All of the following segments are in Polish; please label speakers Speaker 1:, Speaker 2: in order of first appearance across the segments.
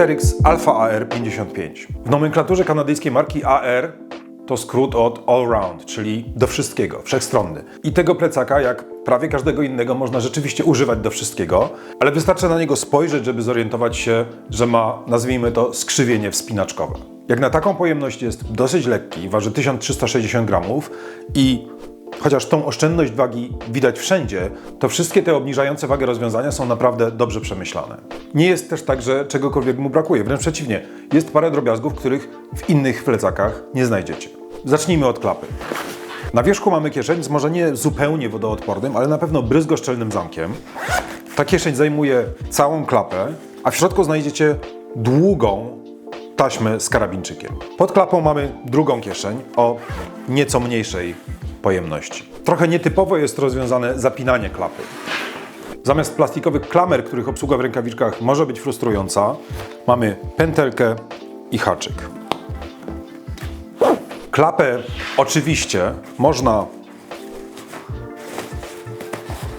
Speaker 1: Arcteryx Alpha AR 55. W nomenklaturze kanadyjskiej marki AR to skrót od all round, czyli do wszystkiego, wszechstronny. I tego plecaka, jak prawie każdego innego, można rzeczywiście używać do wszystkiego, ale wystarczy na niego spojrzeć, żeby zorientować się, że ma, nazwijmy to, skrzywienie wspinaczkowe. Jak na taką pojemność jest dosyć lekki, waży 1360 gramów i chociaż tą oszczędność wagi widać wszędzie, to wszystkie te obniżające wagę rozwiązania są naprawdę dobrze przemyślane. Nie jest też tak, że czegokolwiek mu brakuje, wręcz przeciwnie. Jest parę drobiazgów, których w innych plecakach nie znajdziecie. Zacznijmy od klapy. Na wierzchu mamy kieszeń z może nie zupełnie wodoodpornym, ale na pewno bryzgoszczelnym zamkiem. Ta kieszeń zajmuje całą klapę, a w środku znajdziecie długą taśmę z karabinczykiem. Pod klapą mamy drugą kieszeń o nieco mniejszej pojemności. Trochę nietypowo jest rozwiązane zapinanie klapy. Zamiast plastikowych klamer, których obsługa w rękawiczkach może być frustrująca, mamy pętelkę i haczyk. Klapę oczywiście można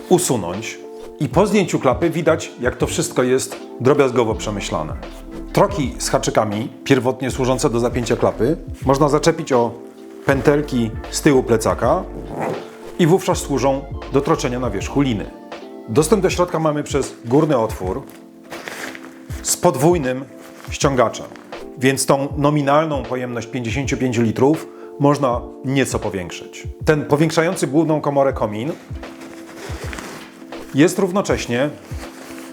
Speaker 1: usunąć i po zdjęciu klapy widać, jak to wszystko jest drobiazgowo przemyślane. Troki z haczykami, pierwotnie służące do zapięcia klapy, można zaczepić o pętelki z tyłu plecaka i wówczas służą do troczenia na wierzchu liny. Dostęp do środka mamy przez górny otwór z podwójnym ściągaczem, więc tą nominalną pojemność 55 litrów można nieco powiększyć. Ten powiększający główną komorę komin jest równocześnie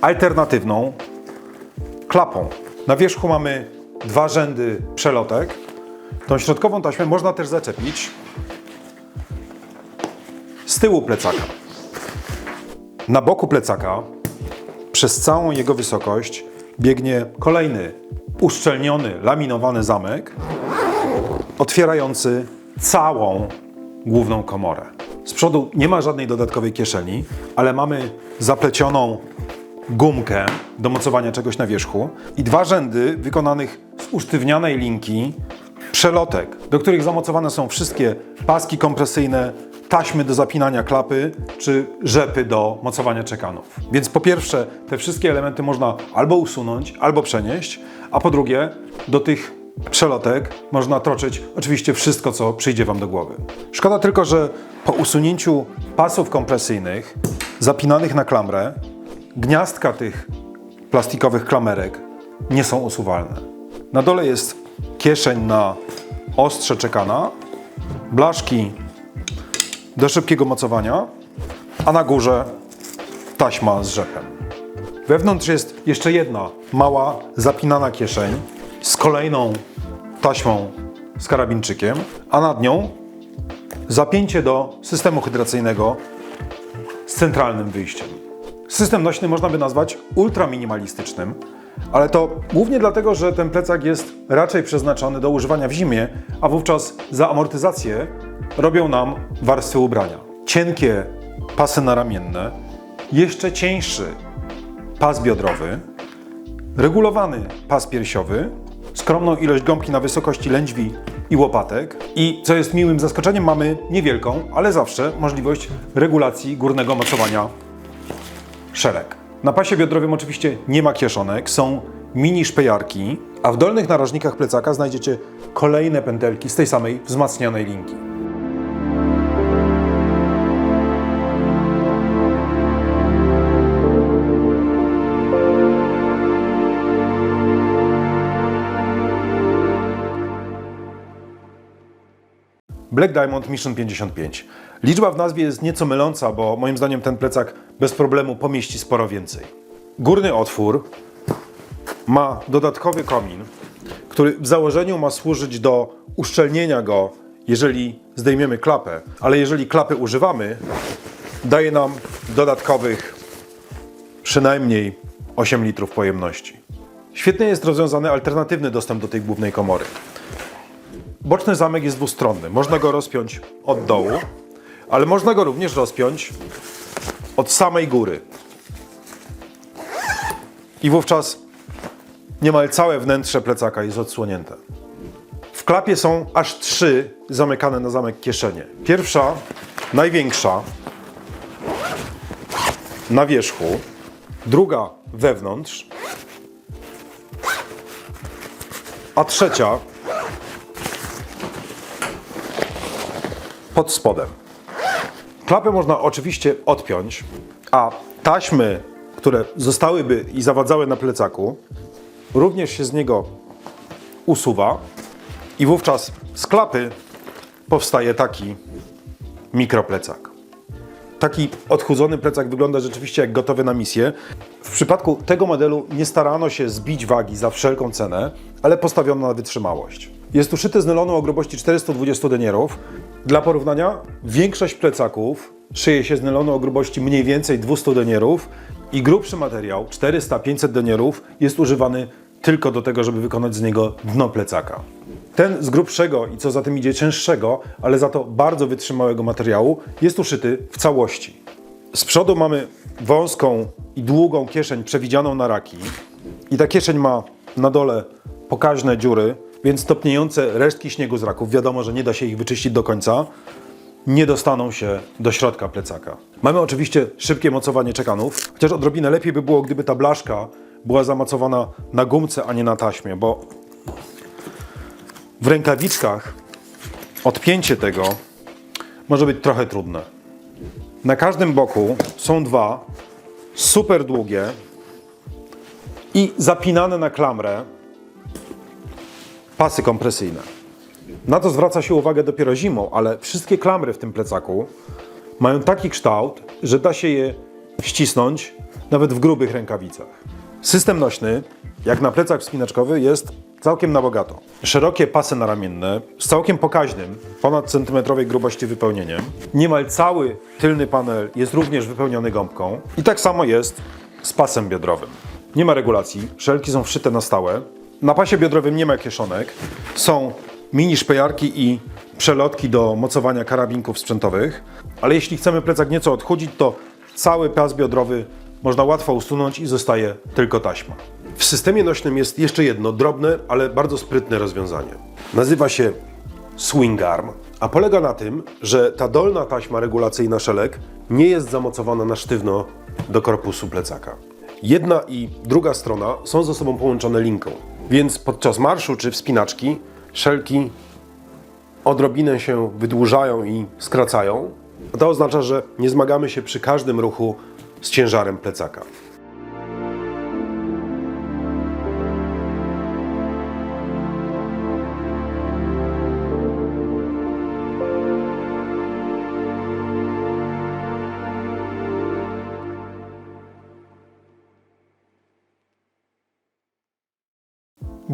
Speaker 1: alternatywną klapą. Na wierzchu mamy dwa rzędy przelotek. Tą środkową taśmę można też zaczepić z tyłu plecaka. Na boku plecaka przez całą jego wysokość biegnie kolejny uszczelniony, laminowany zamek otwierający całą główną komorę. Z przodu nie ma żadnej dodatkowej kieszeni, ale mamy zaplecioną gumkę do mocowania czegoś na wierzchu i dwa rzędy wykonanych z usztywnianej linki przelotek, do których zamocowane są wszystkie paski kompresyjne, taśmy do zapinania klapy czy rzepy do mocowania czekanów. Więc po pierwsze, te wszystkie elementy można albo usunąć, albo przenieść, a po drugie, do tych przelotek można troczyć oczywiście wszystko, co przyjdzie Wam do głowy. Szkoda tylko, że po usunięciu pasów kompresyjnych zapinanych na klamrę, gniazdka tych plastikowych klamerek nie są usuwalne. Na dole jest kieszeń na ostrze czekana, blaszki do szybkiego mocowania, a na górze taśma z rzepem. Wewnątrz jest jeszcze jedna mała, zapinana kieszeń z kolejną taśmą z karabinczykiem, a nad nią zapięcie do systemu hydracyjnego z centralnym wyjściem. System nośny można by nazwać ultraminimalistycznym, ale to głównie dlatego, że ten plecak jest raczej przeznaczony do używania w zimie, a wówczas za amortyzację robią nam warstwy ubrania. Cienkie pasy naramienne, jeszcze cieńszy pas biodrowy, regulowany pas piersiowy, skromną ilość gąbki na wysokości lędźwi i łopatek i, co jest miłym zaskoczeniem, mamy niewielką, ale zawsze możliwość regulacji górnego mocowania szereg. Na pasie biodrowym oczywiście nie ma kieszonek, są mini szpejarki, a w dolnych narożnikach plecaka znajdziecie kolejne pętelki z tej samej wzmacnianej linki. Black Diamond Mission 55. Liczba w nazwie jest nieco myląca, bo moim zdaniem ten plecak bez problemu pomieści sporo więcej. Górny otwór ma dodatkowy komin, który w założeniu ma służyć do uszczelnienia go, jeżeli zdejmiemy klapę, ale jeżeli klapy używamy, daje nam dodatkowych przynajmniej 8 litrów pojemności. Świetnie jest rozwiązany alternatywny dostęp do tej głównej komory. Boczny zamek jest dwustronny. Można go rozpiąć od dołu, ale można go również rozpiąć od samej góry. I wówczas niemal całe wnętrze plecaka jest odsłonięte. W klapie są aż trzy zamykane na zamek kieszenie. Pierwsza, największa, na wierzchu, druga wewnątrz a trzecia pod spodem. Klapę można oczywiście odpiąć, a taśmy, które zostałyby i zawadzały na plecaku, również się z niego usuwa i wówczas z klapy powstaje taki mikroplecak. Taki odchudzony plecak wygląda rzeczywiście jak gotowy na misję. W przypadku tego modelu nie starano się zbić wagi za wszelką cenę, ale postawiono na wytrzymałość. Jest uszyty z nylonu o grubości 420 denierów. Dla porównania, większość plecaków szyje się z nylonu o grubości mniej więcej 200 denierów i grubszy materiał, 400-500 denierów, jest używany tylko do tego, żeby wykonać z niego dno plecaka. Ten z grubszego i co za tym idzie cięższego, ale za to bardzo wytrzymałego materiału jest uszyty w całości. Z przodu mamy wąską i długą kieszeń przewidzianą na raki. I ta kieszeń ma na dole pokaźne dziury, więc topniejące resztki śniegu z raków, wiadomo, że nie da się ich wyczyścić do końca, nie dostaną się do środka plecaka. Mamy oczywiście szybkie mocowanie czekanów, chociaż odrobinę lepiej by było, gdyby ta blaszka była zamocowana na gumce, a nie na taśmie, bo w rękawiczkach odpięcie tego może być trochę trudne. Na każdym boku są dwa super długie i zapinane na klamrę pasy kompresyjne. Na to zwraca się uwagę dopiero zimą, ale wszystkie klamry w tym plecaku mają taki kształt, że da się je ścisnąć nawet w grubych rękawicach. System nośny, jak na plecak wspinaczkowy, jest całkiem na bogato. Szerokie pasy naramienne z całkiem pokaźnym, ponad centymetrowej grubości wypełnieniem. Niemal cały tylny panel jest również wypełniony gąbką i tak samo jest z pasem biodrowym. Nie ma regulacji, szelki są wszyte na stałe. Na pasie biodrowym nie ma kieszonek. Są mini szpejarki i przelotki do mocowania karabinków sprzętowych. Ale jeśli chcemy plecak nieco odchudzić, to cały pas biodrowy można łatwo usunąć i zostaje tylko taśma. W systemie nośnym jest jeszcze jedno drobne, ale bardzo sprytne rozwiązanie. Nazywa się swing arm, a polega na tym, że ta dolna taśma regulacyjna szelek nie jest zamocowana na sztywno do korpusu plecaka. Jedna i druga strona są ze sobą połączone linką, więc podczas marszu czy wspinaczki szelki odrobinę się wydłużają i skracają. To oznacza, że nie zmagamy się przy każdym ruchu z ciężarem plecaka.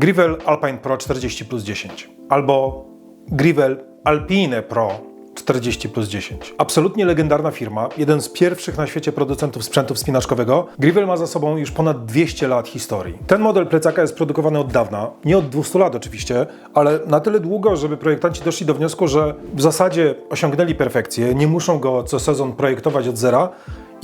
Speaker 1: Grivel Alpine Pro 40 plus 10 albo Grivel Alpine Pro 40 plus 10. Absolutnie legendarna firma, jeden z pierwszych na świecie producentów sprzętu wspinaczkowego. Grivel ma za sobą już ponad 200 lat historii. Ten model plecaka jest produkowany od dawna, nie od 200 lat oczywiście, ale na tyle długo, żeby projektanci doszli do wniosku, że w zasadzie osiągnęli perfekcję, nie muszą go co sezon projektować od zera,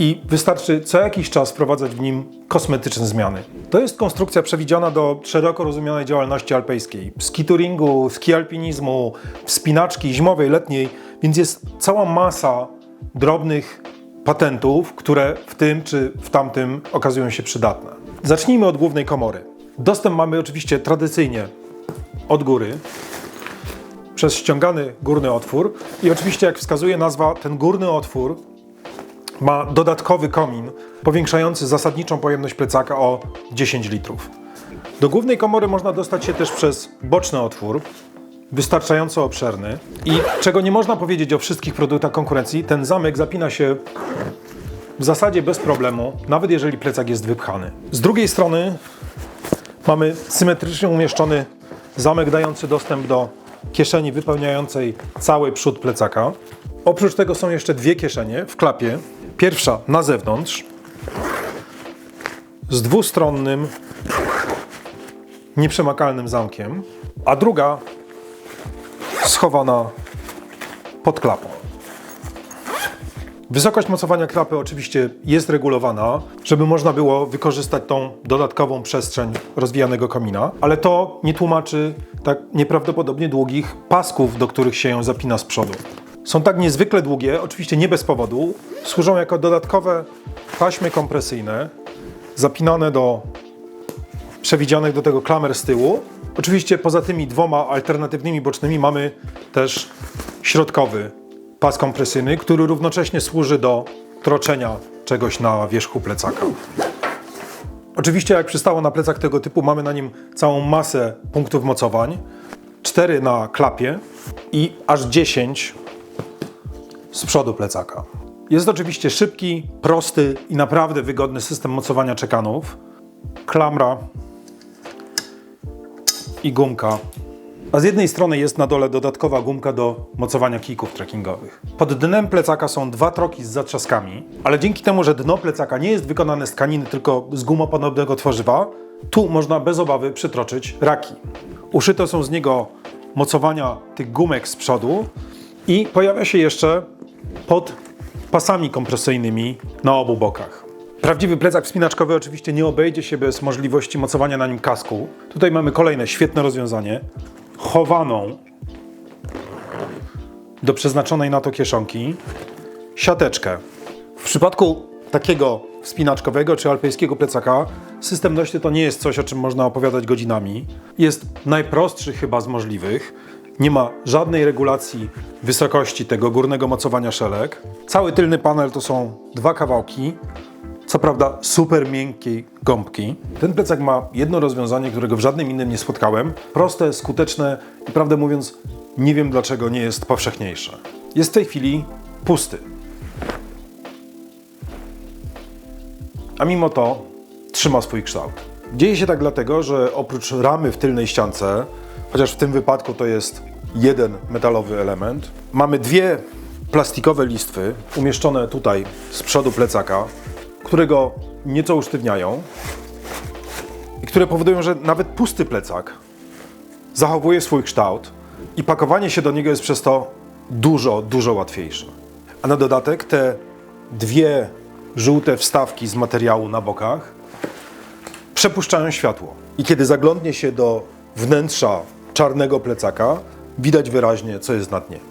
Speaker 1: i wystarczy co jakiś czas wprowadzać w nim kosmetyczne zmiany. To jest konstrukcja przewidziana do szeroko rozumianej działalności alpejskiej. Ski touringu, ski alpinizmu, wspinaczki zimowej, letniej, więc jest cała masa drobnych patentów, które w tym czy w tamtym okazują się przydatne. Zacznijmy od głównej komory. Dostęp mamy oczywiście tradycyjnie od góry, przez ściągany górny otwór i oczywiście jak wskazuje nazwa, ten górny otwór ma dodatkowy komin powiększający zasadniczą pojemność plecaka o 10 litrów. Do głównej komory można dostać się też przez boczny otwór, wystarczająco obszerny i czego nie można powiedzieć o wszystkich produktach konkurencji, ten zamek zapina się w zasadzie bez problemu, nawet jeżeli plecak jest wypchany. Z drugiej strony mamy symetrycznie umieszczony zamek dający dostęp do kieszeni wypełniającej cały przód plecaka. Oprócz tego są jeszcze dwie kieszenie w klapie. Pierwsza na zewnątrz z dwustronnym, nieprzemakalnym zamkiem, a druga schowana pod klapą. Wysokość mocowania klapy oczywiście jest regulowana, żeby można było wykorzystać tą dodatkową przestrzeń rozwijanego komina, ale to nie tłumaczy tak nieprawdopodobnie długich pasków, do których się ją zapina z przodu. Są tak niezwykle długie, oczywiście nie bez powodu, służą jako dodatkowe taśmy kompresyjne zapinane do przewidzianych do tego klamer z tyłu. Oczywiście poza tymi dwoma alternatywnymi bocznymi mamy też środkowy pas kompresyjny, który równocześnie służy do troczenia czegoś na wierzchu plecaka. Oczywiście, jak przystało na plecach tego typu, mamy na nim całą masę punktów mocowań. 4 na klapie i aż 10 z przodu plecaka. Jest oczywiście szybki, prosty i naprawdę wygodny system mocowania czekanów. Klamra i gumka. A z jednej strony jest na dole dodatkowa gumka do mocowania kijków trekkingowych. Pod dnem plecaka są dwa troki z zatrzaskami, ale dzięki temu, że dno plecaka nie jest wykonane z tkaniny, tylko z gumopodobnego tworzywa, tu można bez obawy przytroczyć raki. Uszyte są z niego mocowania tych gumek z przodu i pojawia się jeszcze pod pasami kompresyjnymi na obu bokach. Prawdziwy plecak wspinaczkowy oczywiście nie obejdzie się bez możliwości mocowania na nim kasku. Tutaj mamy kolejne świetne rozwiązanie. Chowaną do przeznaczonej na to kieszonki siateczkę. W przypadku takiego wspinaczkowego czy alpejskiego plecaka system nośny to nie jest coś, o czym można opowiadać godzinami. Jest najprostszy chyba z możliwych. Nie ma żadnej regulacji wysokości tego górnego mocowania szelek. Cały tylny panel to są dwa kawałki, co prawda super miękkiej gąbki. Ten plecak ma jedno rozwiązanie, którego w żadnym innym nie spotkałem. Proste, skuteczne i prawdę mówiąc, nie wiem dlaczego nie jest powszechniejsze. Jest w tej chwili pusty. A mimo to trzyma swój kształt. Dzieje się tak dlatego, że oprócz ramy w tylnej ściance, chociaż w tym wypadku to jest jeden metalowy element, mamy dwie plastikowe listwy umieszczone tutaj z przodu plecaka, które go nieco usztywniają i które powodują, że nawet pusty plecak zachowuje swój kształt i pakowanie się do niego jest przez to dużo, dużo łatwiejsze. A na dodatek te dwie żółte wstawki z materiału na bokach przepuszczają światło. I kiedy zaglądnie się do wnętrza czarnego plecaka, widać wyraźnie, co jest na dnie.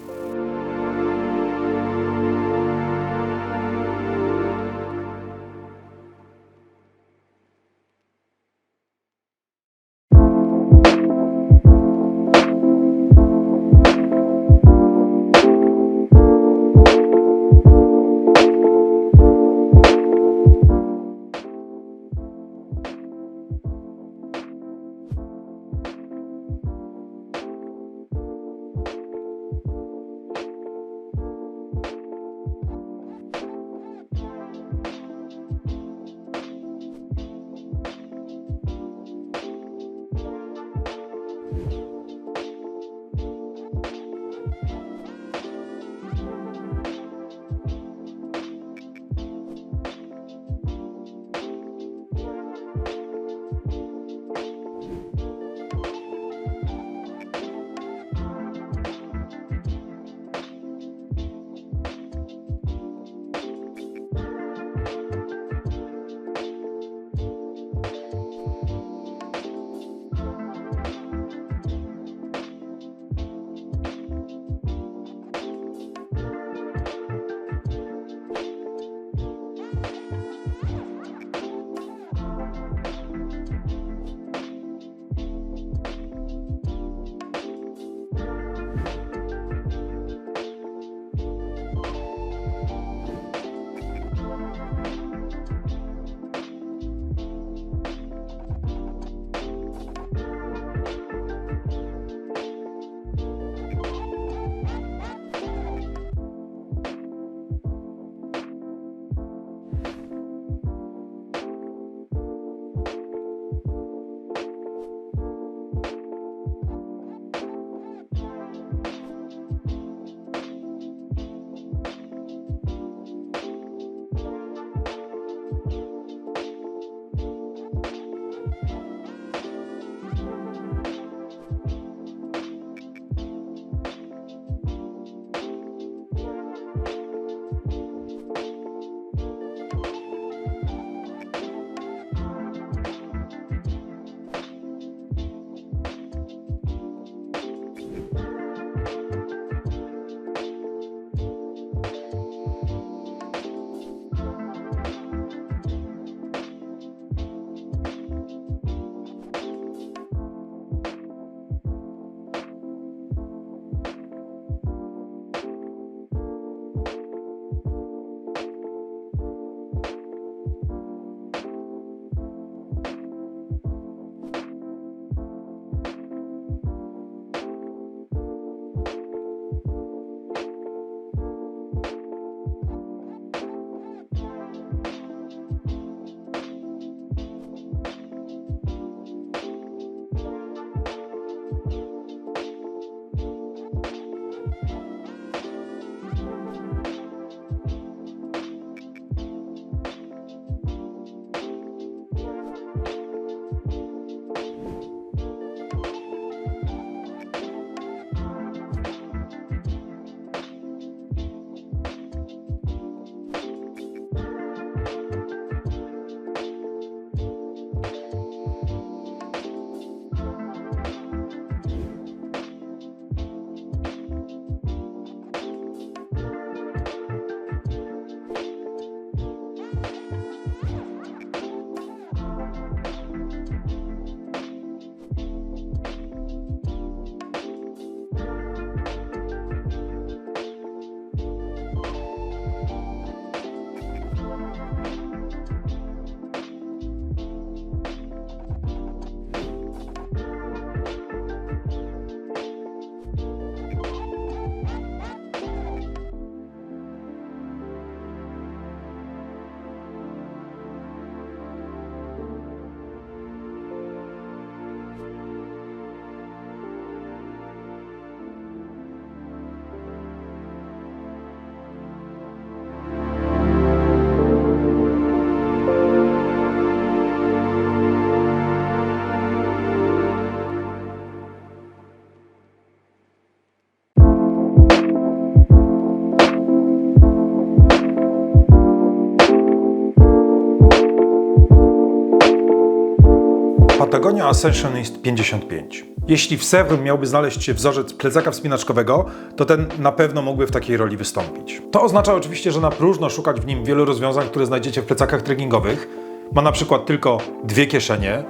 Speaker 1: Ascensionist 55. Jeśli w Sevrum miałby znaleźć się wzorzec plecaka wspinaczkowego, to ten na pewno mógłby w takiej roli wystąpić. To oznacza oczywiście, że na próżno szukać w nim wielu rozwiązań, które znajdziecie w plecakach trekkingowych. Ma na przykład tylko dwie kieszenie,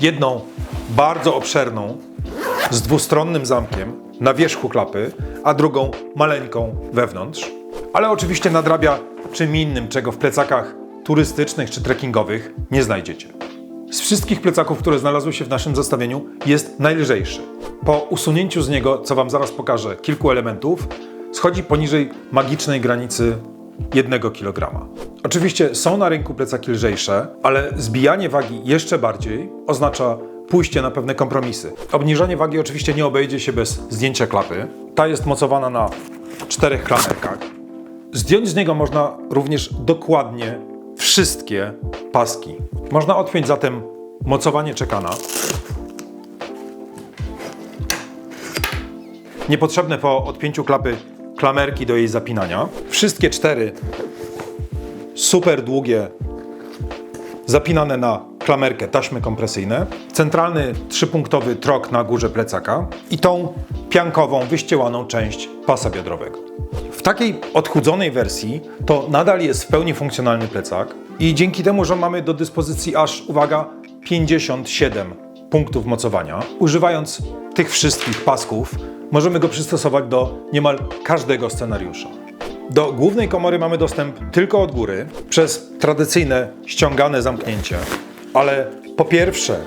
Speaker 1: jedną bardzo obszerną z dwustronnym zamkiem na wierzchu klapy, a drugą maleńką wewnątrz. Ale oczywiście nadrabia czym innym, czego w plecakach turystycznych czy trekkingowych nie znajdziecie. Z wszystkich plecaków, które znalazły się w naszym zestawieniu, jest najlżejszy. Po usunięciu z niego, co Wam zaraz pokażę, kilku elementów, schodzi poniżej magicznej granicy 1 kg. Oczywiście są na rynku plecaki lżejsze, ale zbijanie wagi jeszcze bardziej oznacza pójście na pewne kompromisy. Obniżanie wagi oczywiście nie obejdzie się bez zdjęcia klapy. Ta jest mocowana na czterech klamerkach. Zdjąć z niego można również dokładnie wszystkie paski. Można odpiąć zatem mocowanie czekana. Niepotrzebne po odpięciu klapy klamerki do jej zapinania. Wszystkie cztery super długie, zapinane na klamerkę taśmy kompresyjne. Centralny trzypunktowy trok na górze plecaka i tą piankową, wyściełaną część pasa biodrowego. W takiej odchudzonej wersji to nadal jest w pełni funkcjonalny plecak i dzięki temu, że mamy do dyspozycji aż, uwaga, 57 punktów mocowania, używając tych wszystkich pasków, możemy go przystosować do niemal każdego scenariusza. Do głównej komory mamy dostęp tylko od góry przez tradycyjne ściągane zamknięcie, ale po pierwsze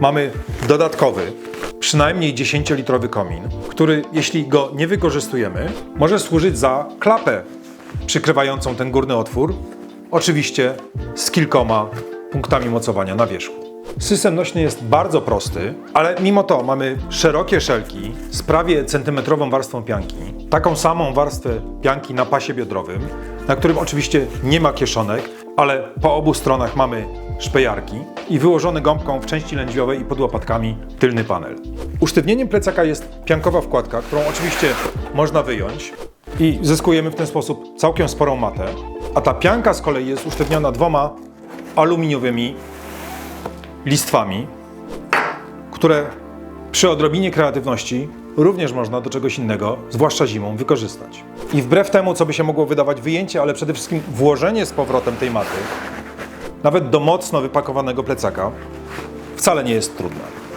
Speaker 1: mamy dodatkowy, przynajmniej 10-litrowy komin, który jeśli go nie wykorzystujemy, może służyć za klapę przykrywającą ten górny otwór, oczywiście z kilkoma punktami mocowania na wierzchu. System nośny jest bardzo prosty, ale mimo to mamy szerokie szelki z prawie centymetrową warstwą pianki, taką samą warstwę pianki na pasie biodrowym, na którym oczywiście nie ma kieszonek, ale po obu stronach mamy szpejarki i wyłożony gąbką w części lędźwiowej i pod łopatkami tylny panel. Usztywnieniem plecaka jest piankowa wkładka, którą oczywiście można wyjąć i zyskujemy w ten sposób całkiem sporą matę, a ta pianka z kolei jest usztywniona dwoma aluminiowymi listwami, które przy odrobinie kreatywności również można do czegoś innego, zwłaszcza zimą, wykorzystać. I wbrew temu, co by się mogło wydawać wyjęcie, ale przede wszystkim włożenie z powrotem tej maty, nawet do mocno wypakowanego plecaka, wcale nie jest trudne.